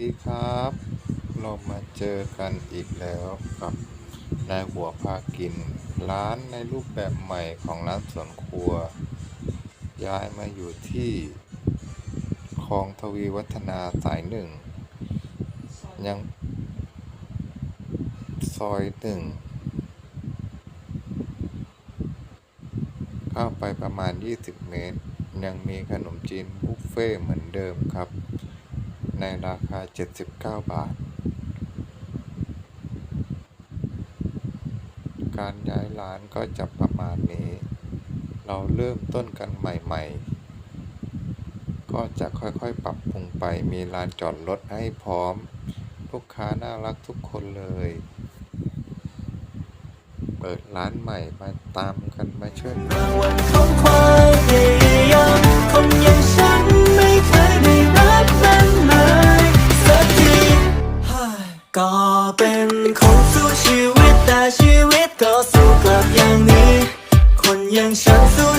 ดีครับ เรามาเจอกันอีกแล้วกับนายหัวพากิน ร้านในรูปแบบใหม่ของร้านสวนครัว ย้ายมาอยู่ที่คลองทวีวัฒนาสายหนึ่ง ยัง ซอยหนึ่งเข้าไปประมาณ 20 เมตร ยังมีขนมจีนบุฟเฟ่เหมือนเดิมครับ ในราคา 79 บาท การย้ายร้านก็จะประมาณนี้ เราเริ่มต้นกันใหม่ ๆ ก็จะค่อยๆ ปรับปรุงไป มีลานจอดรถให้พร้อม ลูกค้าน่ารักทุกคนเลย เปิดร้านใหม่มาตามกันมาช่วยรางวัลของความพย เป็นคนสู้ชีวิตแต่ชีวิตก็สู้กลับอย่างนี้ คนอย่างฉันสู้